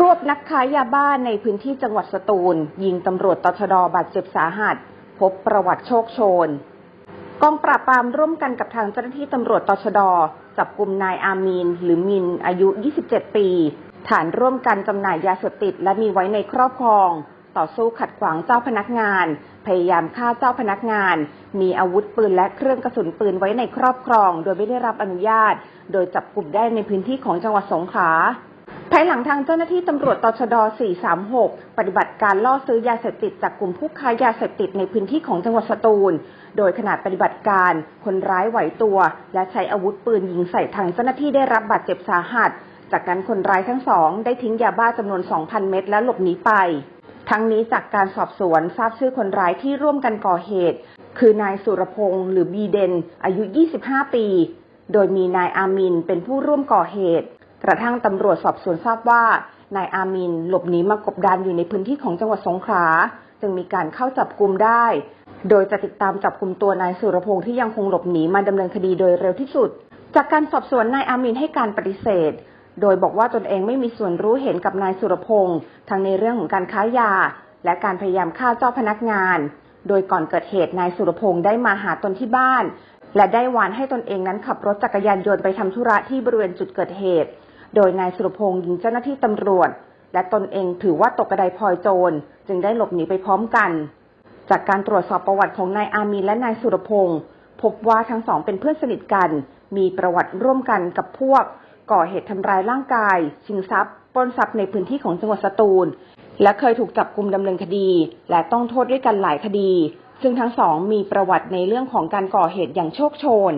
รวบนักค้ายาบ้าในพื้นที่จังหวัดสตูล ยิงตำรวจตชดบาดเจ็บสาหัส พบประวัติโชคโชน กองปราบปรามร่วมกันกับทางเจ้าหน้าที่ตำรวจตชด จับกลุ่มนายอามีน หรือมิน อายุ 27 ปี ฐานร่วมกันจำหน่ายยาเสพติดและมีไว้ในครอบครอง ต่อสู้ขัดขวางเจ้าพนักงาน พยายามฆ่าเจ้าพนักงาน มีอาวุธปืนและเครื่องกระสุนปืนไว้ในครอบครอง โดยไม่ได้รับอนุญาต โดยจับกลุ่มได้ในพื้นที่ของจังหวัดสงขลา ภายหลังทางเจ้าหน้าที่ตำรวจตชด 436 ปฏิบัติการล่อซื้อยาเสพติดจากกลุ่มผู้ค้ายาเสพติดในพื้นที่ของจังหวัดสตูล โดยขณะปฏิบัติการคนร้ายไหวตัว และใช้อาวุธปืนยิงใส่ทางเจ้าหน้าที่ได้รับบาดเจ็บสาหัส จากนั้นคนร้ายทั้งสองได้ทิ้งยาบ้าจำนวน 2,000 เม็ดและหลบหนีไป ทั้งนี้จากการสอบสวนทราบชื่อคนร้ายที่ร่วมกันก่อเหตุ คือนายสุรพงษ์หรือบีเดน อายุ 25 ปี โดยมีนายอามินเป็นผู้ร่วมก่อเหตุ กระทั่งตำรวจสอบสวนทราบว่านายอามินหลบหนีมากบดานอยู่ในพื้นที่ของจังหวัดสงขลาจึงมีการเข้าจับกลุ่มได้ โดยจะติดตามจับกลุ่มตัวนายสุรพงษ์ที่ยังคงหลบหนีมาดำเนินคดีโดยเร็วที่สุด จากการสอบสวนนายอามินให้การปฏิเสธ โดยบอกว่าตนเองไม่มีส่วนรู้เห็นกับนายสุรพงษ์ทั้งในเรื่องของการค้ายา และการพยายามฆ่าเจ้าพนักงาน โดยก่อนเกิดเหตุนายสุรพงษ์ได้มาหาตนที่บ้าน และได้วานให้ตนเองนั้นขับรถจักรยานยนต์ไปทำธุระที่บริเวณจุดเกิดเหตุ โดยนายสุรพงษ์ยิงเจ้าหน้าที่ตำรวจ และตนเองถือว่าตกกระไดพลอยโจร จึงได้หลบหนีไปพร้อมกัน จากการตรวจสอบประวัติของนายอามีและนายสุรพงษ์พบว่าทั้งสองเป็นเพื่อนสนิทกัน มีประวัติร่วมกันกับพวก ก่อเหตุทำร้ายร่างกาย ชิงทรัพย์ ปล้นทรัพย์ในพื้นที่ของจังหวัดสตูล และเคยถูกจับกลุมดำเนินคดี และต้องโทษด้วยกันหลายคดี ซึ่งทั้งสองมีประวัติในเรื่องของการก่อเหตุอย่างโชคโชน